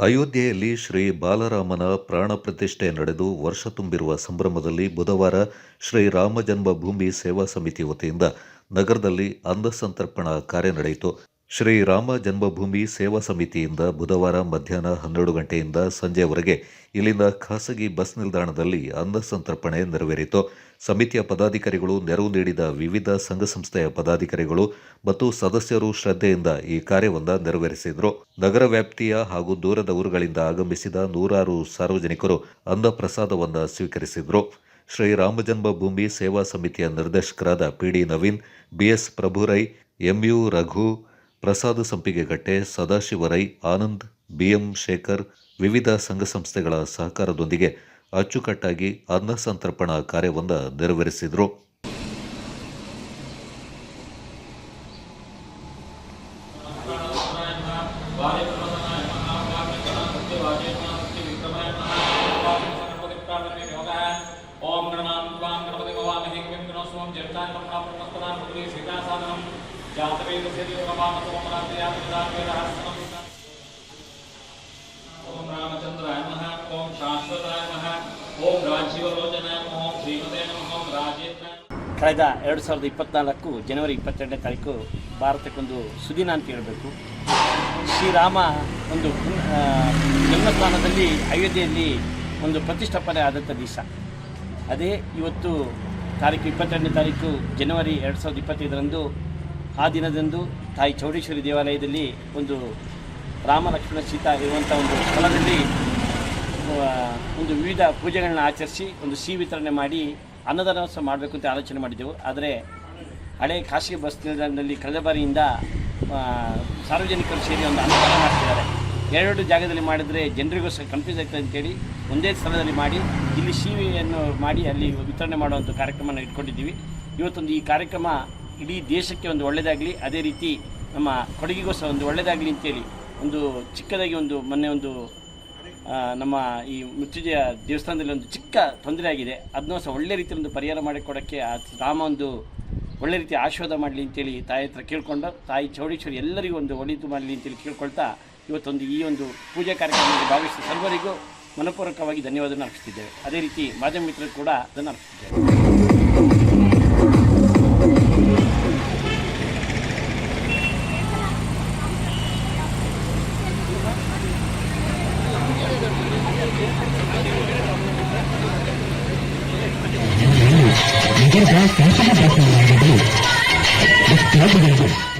ಅಯೋಧ್ಯೆಯಲ್ಲಿ ಶ್ರೀ ಬಾಲರಾಮನ ಪ್ರಾಣ ಪ್ರತಿಷ್ಠೆ ನಡೆದು ವರ್ಷ ತುಂಬಿರುವ ಸಂಭ್ರಮದಲ್ಲಿ ಬುಧವಾರ ಶ್ರೀ ರಾಮ ಜನ್ಮಭೂಮಿ ಸೇವಾ ಸಮಿತಿ ವತಿಯಿಂದ ನಗರದಲ್ಲಿ ಅನ್ನಸಂತರ್ಪಣಾ ಕಾರ್ಯ ನಡೆಯಿತು. ಶ್ರೀ ರಾಮ ಜನ್ಮಭೂಮಿ ಸೇವಾ ಸಮಿತಿಯಿಂದ ಬುಧವಾರ ಮಧ್ಯಾಹ್ನ ಹನ್ನೆರಡು ಗಂಟೆಯಿಂದ ಸಂಜೆವರೆಗೆ ಇಲ್ಲಿನ ಖಾಸಗಿ ಬಸ್ ನಿಲ್ದಾಣದಲ್ಲಿ ಅನ್ನಸಂತರ್ಪಣೆ ನೆರವೇರಿತು. ಸಮಿತಿಯ ಪದಾಧಿಕಾರಿಗಳು ನೆರವು ನೀಡಿದ ವಿವಿಧ ಸಂಘ ಸಂಸ್ಥೆಯ ಪದಾಧಿಕಾರಿಗಳು ಮತ್ತು ಸದಸ್ಯರು ಶ್ರದ್ಧೆಯಿಂದ ಈ ಕಾರ್ಯವನ್ನು ನೆರವೇರಿಸಿದರು. ನಗರ ವ್ಯಾಪ್ತಿಯ ಹಾಗೂ ದೂರದ ಊರುಗಳಿಂದ ಆಗಮಿಸಿದ ನೂರಾರು ಸಾರ್ವಜನಿಕರು ಅನ್ನ ಪ್ರಸಾದವನ್ನು ಸ್ವೀಕರಿಸಿದರು. ಶ್ರೀ ಜನ್ಮಭೂಮಿ ಭೂಮಿ ಸೇವಾ ಸಮಿತಿಯ ನಿರ್ದೇಶಕರಾದ P D Naveen BS Prabhurai MU Raghu Prasada Sampigegatte Sadashivarai Anand BM Shekhar ವಿವಿಧ ಸಂಘ ಸಂಸ್ಥೆಗಳ ಸಹಕಾರದೊಂದಿಗೆ ಅಚ್ಚುಕಟ್ಟಾಗಿ ಅನ್ನ ಸಂತರ್ಪಣಾ ಕಾರ್ಯವನ್ನು ನೆರವೇರಿಸಿದರು ओम रामचन्द्राय नमः ओम शाश्वताय नमः ओम राजीवलोचनाय नमः ओम श्रीमते नमः ओम राजेन्द्राय ಕಳೆದ ಎರಡು ಸಾವಿರದ ಇಪ್ಪತ್ನಾಲ್ಕು ಜನವರಿ ಇಪ್ಪತ್ತೆರಡನೇ ತಾರೀಕು ಭಾರತಕ್ಕೊಂದು ಸುದಿನ ಅಂತ ಹೇಳಬೇಕು ಶ್ರೀರಾಮ ಒಂದು ಪುಣ್ಯ- ಆ, ಜನ್ಮಸ್ಥಾನದಲ್ಲಿ ಅಯೋಧ್ಯೆಯಲ್ಲಿ ಒಂದು ಪ್ರತಿಷ್ಠಾಪನೆ ಆದಂಥ ದಿವಸ ಅದೇ ಇವತ್ತು ತಾರೀಕು ಇಪ್ಪತ್ತೆರಡನೇ ತಾರೀಕು ಜನವರಿ ಎರಡು ಸಾವಿರದ ಇಪ್ಪತ್ತೈದರಂದು ಆ ದಿನದಂದು ತಾಯಿ ಚೌಡೇಶ್ವರಿ ದೇವಾಲಯದಲ್ಲಿ ಒಂದು ರಾಮ ಲಕ್ಷ್ಮಣ ಸೀತಾ ಇರುವಂಥ ಒಂದು ಸ್ಥಳದಲ್ಲಿ ಒಂದು ವಿವಿಧ ಪೂಜೆಗಳನ್ನ ಆಚರಿಸಿ ಒಂದು ಸಿಹಿ ವಿತರಣೆ ಮಾಡಿ ಸಹ ಮಾಡಬೇಕು ಅಂತ ಆಲೋಚನೆ ಮಾಡಿದ್ದೆವು. ಆದರೆ ಹಳೆ ಖಾಸಗಿ ಬಸ್ ನಿಲ್ದಾಣದಲ್ಲಿ ಕಳೆದ ಬಾರಿಯಿಂದ ಸಾರ್ವಜನಿಕರು ಸೇರಿ ಒಂದು ಅನ್ನದಾನ ಮಾಡ್ತಿದ್ದಾರೆ. ಎರಡು ಜಾಗದಲ್ಲಿ ಮಾಡಿದರೆ ಜನರಿಗೂ ಸಹ ಕನ್ಫ್ಯೂಸ್ ಆಗ್ತದೆ ಅಂತೇಳಿ ಒಂದೇ ಸ್ಥಳದಲ್ಲಿ ಮಾಡಿ, ಇಲ್ಲಿ ಸಿಹಿಯನ್ನು ಮಾಡಿ ಅಲ್ಲಿ ವಿತರಣೆ ಮಾಡುವಂಥ ಕಾರ್ಯಕ್ರಮನ ಇಟ್ಕೊಂಡಿದ್ದೀವಿ. ಇವತ್ತೊಂದು ಈ ಕಾರ್ಯಕ್ರಮ ಇಡೀ ದೇಶಕ್ಕೆ ಒಂದು ಒಳ್ಳೆಯದಾಗಲಿ ಅದೇ ರೀತಿ ನಮ್ಮ ಕೊಡಗಿಗೂ ಸಹ ಒಂದು ಒಳ್ಳೆಯದಾಗಲಿ ಅಂತೇಳಿ ಒಂದು ಚಿಕ್ಕದಾಗಿ ಒಂದು ಮೊನ್ನೆ ಒಂದು ನಮ್ಮ ಈ ಮೃತ್ಯುಜಯ ದೇವಸ್ಥಾನದಲ್ಲಿ ಒಂದು ಚಿಕ್ಕ ತೊಂದರೆ ಆಗಿದೆ. ಅದನ್ನೂ ಸಹ ಒಳ್ಳೆ ರೀತಿಯಲ್ಲಿ ಒಂದು ಪರಿಹಾರ ಮಾಡಿಕೊಡೋಕ್ಕೆ ಆ ರಾಮ ಒಂದು ಒಳ್ಳೆ ರೀತಿ ಆಶೀರ್ವಾದ ಮಾಡಲಿ ಅಂತೇಳಿ ತಾಯಿ ಹತ್ರ ಕೇಳ್ಕೊಂಡು, ತಾಯಿ ಚೌಡೇಶ್ವರಿ ಎಲ್ಲರಿಗೂ ಒಂದು ಒಳಿತು ಮಾಡಲಿ ಅಂತೇಳಿ ಕೇಳ್ಕೊಳ್ತಾ ಇವತ್ತೊಂದು ಈ ಒಂದು ಪೂಜಾ ಕಾರ್ಯಕ್ರಮದಲ್ಲಿ ಭಾಗವಹಿಸಿದ ಸರ್ವರಿಗೂ ಮನಪೂರ್ವಕವಾಗಿ ಧನ್ಯವಾದವನ್ನು ಅರ್ಪಿಸ್ತಿದ್ದೇವೆ. ಅದೇ ರೀತಿ ಮಾಧ್ಯಮ ಮಿತ್ರರು ಕೂಡ ಅದನ್ನು ಅರ್ಪಿಸಿದ್ದೇವೆ దగ్గరగా సంచార ప్రశ్న